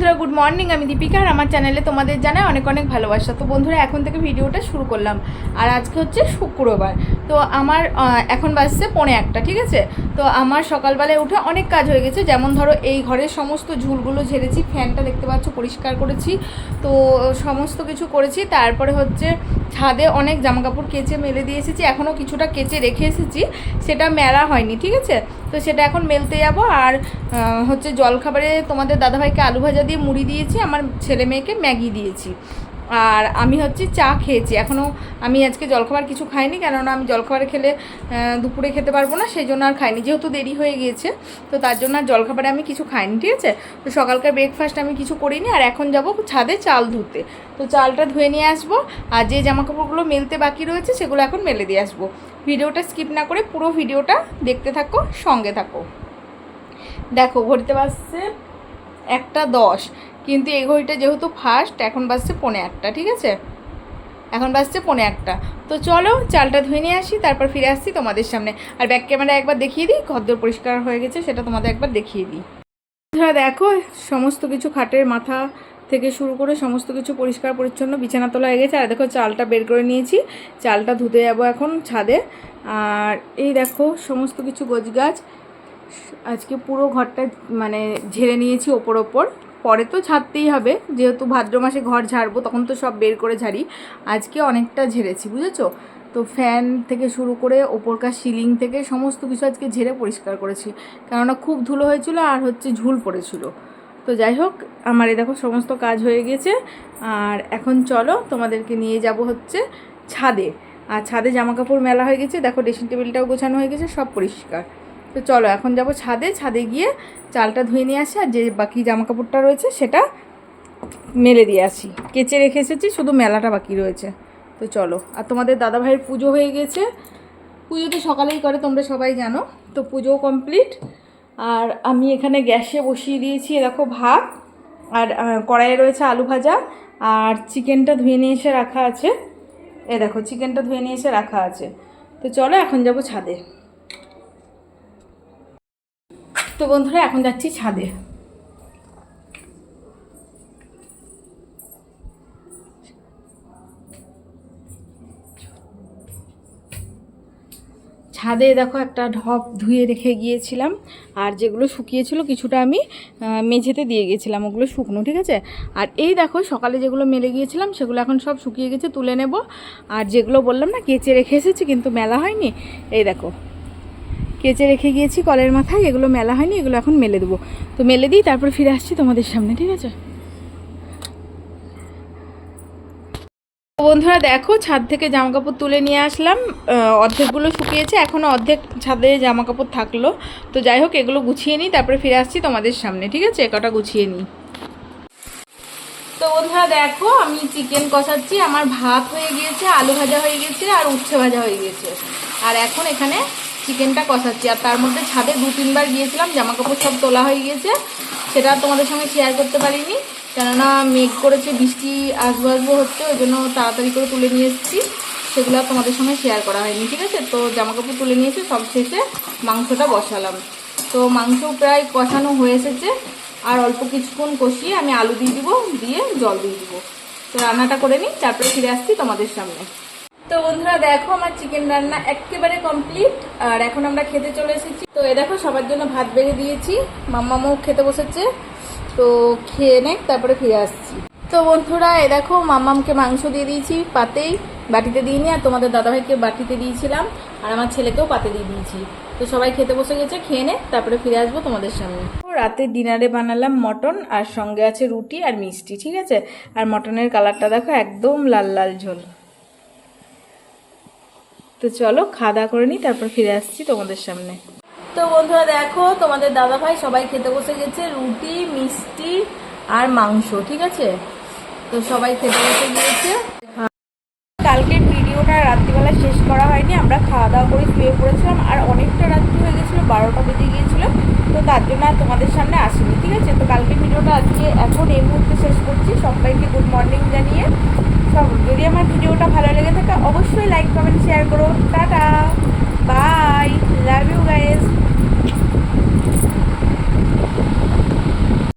বন্ধুরা good morning আমি দীপিকা আর আমার চ্যানেলে তোমাদের জানাই অনেক অনেক ভালোবাসা। তো বন্ধুরা, এখন থেকে ভিডিওটা শুরু করলাম। আর আজকে হচ্ছে শুক্রবার। তো আমার এখন বাজছে পৌনে একটা, ঠিক আছে? তো আমার সকালবেলায় উঠে অনেক কাজ হয়ে গেছে। যেমন ধরো, এই ঘরের সমস্ত ঝুলগুলো ঝেড়েছি, ফ্যানটা দেখতে পাচ্ছ, পরিষ্কার করেছি। তো সমস্ত কিছু করেছি। তারপরে হচ্ছে ছাদে অনেক জামাকাপড় কেচে মেলে দিয়ে এসেছি। এখনও কিছুটা কেচে রেখে এসেছি। সেটা মেলা হয়নি, ঠিক আছে? তো সেটা এখন মেলতে যাব আর হচ্ছে জলখাবারে তোমাদের দাদাভাইকে আলু ভাজা দিয়ে মুড়ি দিয়েছি, আমার ছেলে মেয়েকে ম্যাগি দিয়েছি। আর আমি হচ্ছে চা খেয়েছি। এখনও আমি আজকে জলখাবার কিছু খাইনি, কেননা আমি জলখাবার খেলে দুপুরে খেতে পারব না সেই জন্য আর খাইনি। যেহেতু দেরি হয়ে গিয়েছে, তো তার জন্য আর জলখাবারে আমি কিছু খাইনি, ঠিক আছে? তো সকালকার ব্রেকফাস্ট আমি কিছু করিনি, আর এখন যাব ছাদে চাল ধুতে। তো চালটা ধুয়ে নিয়ে আসব, আর যে জামাকাপড়গুলো মেলতে বাকি রয়েছে, সেগুলো এখন মেলে দিয়ে আসব। ভিডিওটা স্কিপ না করে পুরো ভিডিওটা দেখতে থাকো, সঙ্গে থাকো। দেখো, ঘড়িতে বাজছে একটা দশ। কিন্তু এই ঘড়িটা যেহেতু ফার্স্ট এখন বাজছে পৌনে একটা ঠিক আছে? এখন বাজছে পৌনে একটা তো চলো, চালটা ধুয়ে নিয়ে আসি, তারপর ফিরে আসছি তোমাদের সামনে। আর ব্যাক ক্যামেরা একবার দেখিয়ে দিই, ঘরদোর পরিষ্কার হয়ে গেছে, সেটা তোমাদের একবার দেখিয়ে দিই। বন্ধুরা, দেখো, সমস্ত কিছু খাটের মাথা থেকে শুরু করে সমস্ত কিছু পরিষ্কার পরিচ্ছন্ন, বিছানা তোলা হয়ে গেছে। আর দেখো, চালটা বের করে নিয়েছি। চালটা ধুতে যাব এখন ছাদে। আর এই দেখো, সমস্ত কিছু গোছগাছ আজকে পুরো ঘরটা মানে ঝেড়ে নিয়েছি ওপর ওপর। পরে তো ছাড়তেই হবে, যেহেতু ভাদ্র মাসে ঘর ঝাড়বো তখন তো সব বের করে ঝাড়ি। আজকে অনেকটা ঝেড়েছি, বুঝেছ? তো ফ্যান থেকে শুরু করে ওপরকার সিলিং থেকে সমস্ত কিছু আজকে ঝেড়ে পরিষ্কার করেছি। কেননা খুব ধুলো হয়েছিল আর হচ্ছে ঝুল পড়েছিল। তো যাই হোক, আমার এই দেখো সমস্ত কাজ হয়ে গেছে। আর এখন চলো তোমাদেরকে নিয়ে যাব হচ্ছে ছাদে। আর ছাদে জামা কাপড় মেলা হয়ে গেছে, দেখো ড্রেসিং টেবিলটাও গোছানো হয়ে গেছে, সব পরিষ্কার। তো চলো, এখন যাব ছাদে। ছাদে গিয়ে চালটা ধুয়ে নিয়ে আসি, আর যে বাকি জামা কাপড়টা রয়েছে সেটা মেলে দিয়ে আসি। কেচে রেখে এসেছি, শুধু মেলাটা বাকি রয়েছে। তো চলো, আর তোমাদের দাদাভাইয়ের পুজো হয়ে গেছে। পুজো তো সকালেই করে, তোমরা সবাই জানো। তো পুজো কমপ্লিট। আর আমি এখানে গ্যাসে বসিয়ে দিয়েছি দেখো ভাত, আর কড়াইয়ে রয়েছে আলু ভাজা, আর চিকেনটা ধুয়ে নিয়ে এসে রাখা আছে। এ দেখো, চিকেনটা ধুয়ে নিয়ে এসে রাখা আছে। তো চলো, এখন যাব ছাদে। তো বন্ধুরা, এখন যাচ্ছি ছাদে। ছাদে দেখো একটা ঢপ ধুয়ে রেখে গিয়েছিলাম, আর যেগুলো শুকিয়েছিল কিছুটা আমি মেঝেতে দিয়ে গিয়েছিলাম, ওগুলো শুকনো, ঠিক আছে? আর এই দেখো, সকালে যেগুলো মেলে গিয়েছিলাম, সেগুলো এখন সব শুকিয়ে গেছে, তুলে নেব। আর যেগুলো বললাম না, কেচে রেখে এসেছি, কিন্তু মেলা হয়নি। এই দেখো কেচে রেখে গিয়েছি কলের মাথায়, এগুলো মেলা হয়নি, এগুলো এখন মেলে দেবো। তো মেলে দিই, তারপর ফিরে আসছি তোমাদের সামনে, ঠিক আছে? বন্ধুরা দেখো, ছাদ থেকে জামা কাপড় তুলে নিয়ে আসলাম অর্ধেকগুলো শুকিয়েছে এখনও অর্ধেক ছাদে জামা কাপড় থাকল। তো যাই হোক, এগুলো গুছিয়ে নিই, তারপরে ফিরে আসছি তোমাদের সামনে, ঠিক আছে? কটা গুছিয়ে নিই। তো বন্ধুরা দেখো, আমি চিকেন কষাচ্ছি, আমার ভাত হয়ে গিয়েছে, আলু ভাজা হয়ে গেছে আর উচ্ছে ভাজা হয়ে গেছে আর এখন এখানে চিকেনটা কষাচ্ছি। আর তার মধ্যে ছাদে দু তিনবার গিয়েছিলাম জামা কাপড় সব তোলা হয়ে গিয়েছে। সেটা তোমাদের সঙ্গে শেয়ার করতে পারিনি। কেননা মেঘ করেছে, বৃষ্টি আসব আসব হচ্ছে, ওই জন্য তাড়াতাড়ি করে তুলে নিয়ে এসেছি। সেগুলো তোমাদের সঙ্গে শেয়ার করা হয়নি, ঠিক আছে? তো জামা কাপড় তুলে নিয়েছে সব শেষে মাংসটা বসালাম। তো মাংস প্রায় কষানো হয়ে এসেছে। আর অল্প কিছুক্ষণ কষিয়ে আমি আলু দিয়ে দিব, দিয়ে জল দিয়ে দিব। তো রান্নাটা করে নিই, তারপরে ফিরে আসছি তোমাদের সামনে। তো বন্ধুরা দেখো আমার চিকেন রান্না একেবারে কমপ্লিট আর এখন আমরা খেতে চলে এসেছি। তো এ দেখো, সবার জন্য ভাত বেড়ে দিয়েছি। মাম্মা মাম্মামও খেতে বসেছে। তো খেয়ে নে তারপরে ফিরে আসছি। তো বন্ধুরা, এ দেখো, মাম্মামকে মাংস দিয়ে দিয়েছি পাতেই, বাটিতে দিইনি, আর তোমাদের দাদাভাইকে বাটিতে দিয়েছিলাম, আর আমার ছেলেকেও পাতে দিয়ে দিয়েছি। তো সবাই খেতে বসে গেছে, খেয়ে নে তারপরে ফিরে আসব তোমাদের সামনে। রাতে ডিনারে বানালাম মটন, আর সঙ্গে আছে রুটি আর মিষ্টি, ঠিক আছে? আর মটনের কালারটা দেখো, একদম লাল লাল ঝোল। তো চলো খাওয়া দাওয়া করে নিই তারপর ফিরে আসছি তোমাদের সামনে। তো বন্ধুরা দেখো, তোমাদের দাদা ভাই সবাই খেতে বসে গেছে, রুটি, মিষ্টি আর মাংস, ঠিক আছে? তো সবাই খেতে বসে গিয়েছে। কালকের ভিডিওটা রাত্রিবেলা শেষ করা হয়নি, আমরা খাওয়া দাওয়া করে শুয়ে পড়েছিলাম, আর অনেকটা রাত্রি হয়ে গেছিল, বারোটা বেজে গিয়েছিল। তো তার জন্য আর তোমাদের সামনে আসিনি, ঠিক আছে? তো কালকে ভিডিওটা আজকে এখন এই মুহূর্তে শেষ করছি। সবাইকে গুড মর্নিং জানিয়ে। সব, যদি আমার ভিডিওটা ভালো লেগে থাকে, অবশ্যই লাইক কমেন্ট শেয়ার করো। Tata! Bye love you guys